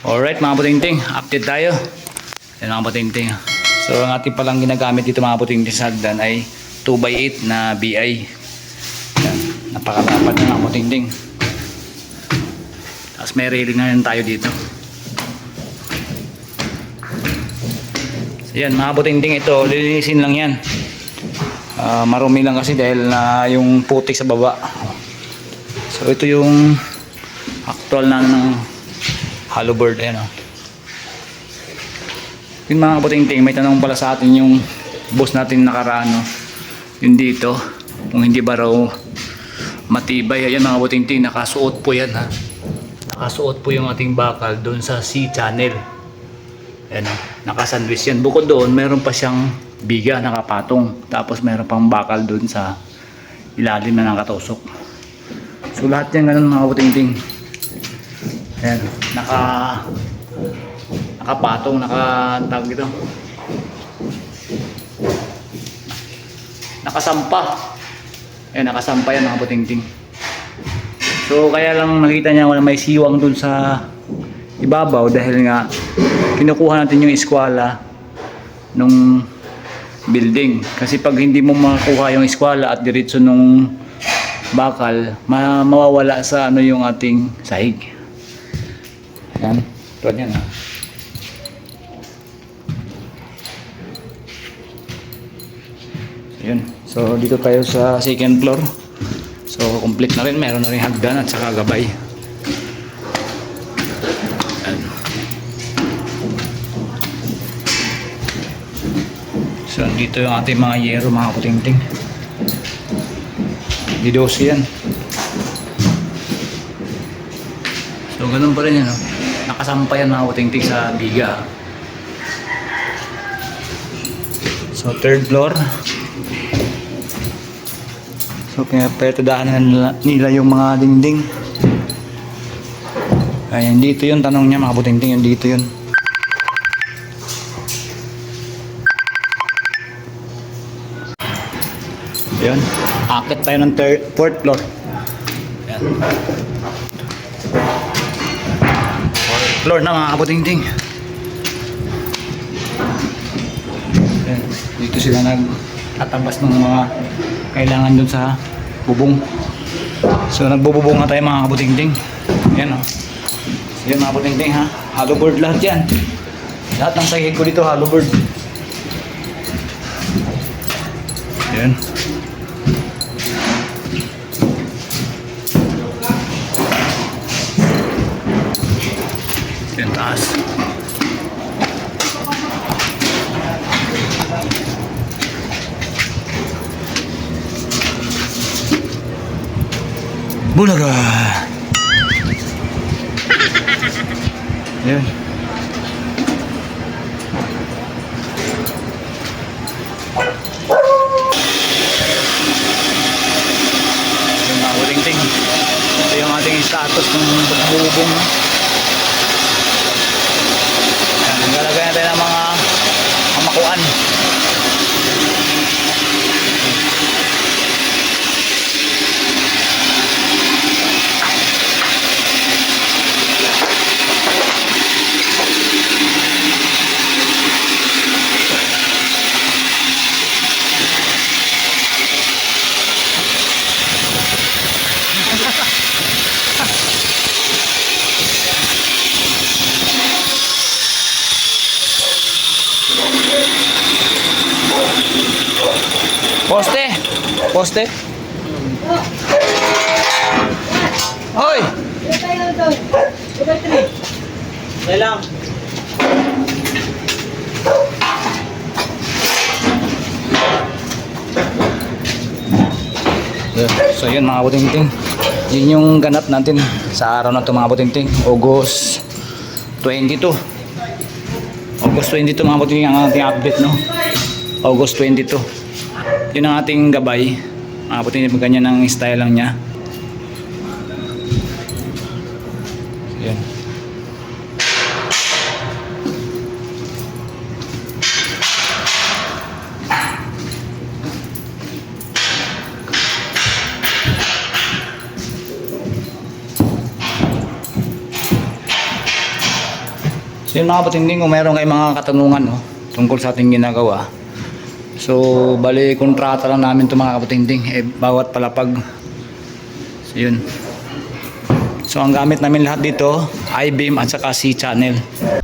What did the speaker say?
Alright mga putingting, update tayo. Yan mga putingting. So ang ating palang ginagamit dito mga putingting sa hagdan ay 2x8 na BI. Yan. Napakadapat na mga putingting. Tapos may railing na rin tayo dito. So yan mga putingting ito, lilinisin lang yan. Ah, marumi lang kasi dahil na yung putik sa baba. So ito yung actual na ng hollow bird ayan o. Yung mga kaputing-ting, may tanong pala sa atin yung boss natin nakaraan no. Yung dito, kung hindi ba raw matibay. Ayan mga kaputing-ting, nakasuot po yan ha. Nakasuot po yung ating bakal doon sa C-channel. Ayan o, nakasandwich yan. Bukod doon, meron pa siyang biga nakapatong. Tapos meron pang bakal doon sa ilalim na nakatusok. So lahat yan ganun mga kaputing-ting. Ayan, naka nakapatong, naka tawag dito. Nakasampa. Ayan, nakasampa yan mga putingting. So kaya lang nakita niya wala may siwang dun sa ibabaw dahil nga kinukuha natin yung eskwala nung building. Kasi pag hindi mo makuha yung eskwala at diretso nung bakal, ma mawawala sa ano yung ating sahig. Yan. Tulad yan ha. Yun. So dito tayo sa second floor. So complete na rin. Meron na rin hagdan at saka gabay. Yan. So dito yung ating mga yero mga kutingting. Didosi yan. So ganun pa rin yan. No? Nakasampay yan mga kutingting sa biga. So third floor. So pinapetadaanan nila, nila yung mga dingding. Ayan, dito yun. Tanong niya mga putingting yun. Dito yun. Ayan. Akit tayo ng third, fourth floor. Ayan. Floor na mga kaputingting. Ayan. Dito sila nagtatabas ng mga kailangan dun sa bubong. So nagbububong na tayo mga kaputingting. Ayan o. So, yan mga kaputingting ha. Hollow bird lahat yan. Lahat ng sahig ko dito hollow bird. Ayan. Yan taas. Bulaga! Yan. Yung mga uling-ting. Ito yung ating status ng bubong. no? Yan, naglalagay natin ng mga kamakuan. Poste! Poste! Hoy! Okay lang. So yun mga butingting. Yun yung ganap natin sa araw na to mga butingting. August 22. August 22 mga butingting ang ating update no. August 22. Yun ang ating gabay. Mga butingting ganyan ang style lang niya. Yan. So yun mga kapatinding, kung meron kayong mga katanungan no, tungkol sa ating ginagawa. So, bali kontrata lang namin to mga kapatinding. Eh, bawat palapag. So yun. So ang gamit namin lahat dito, I-beam at saka C-channel.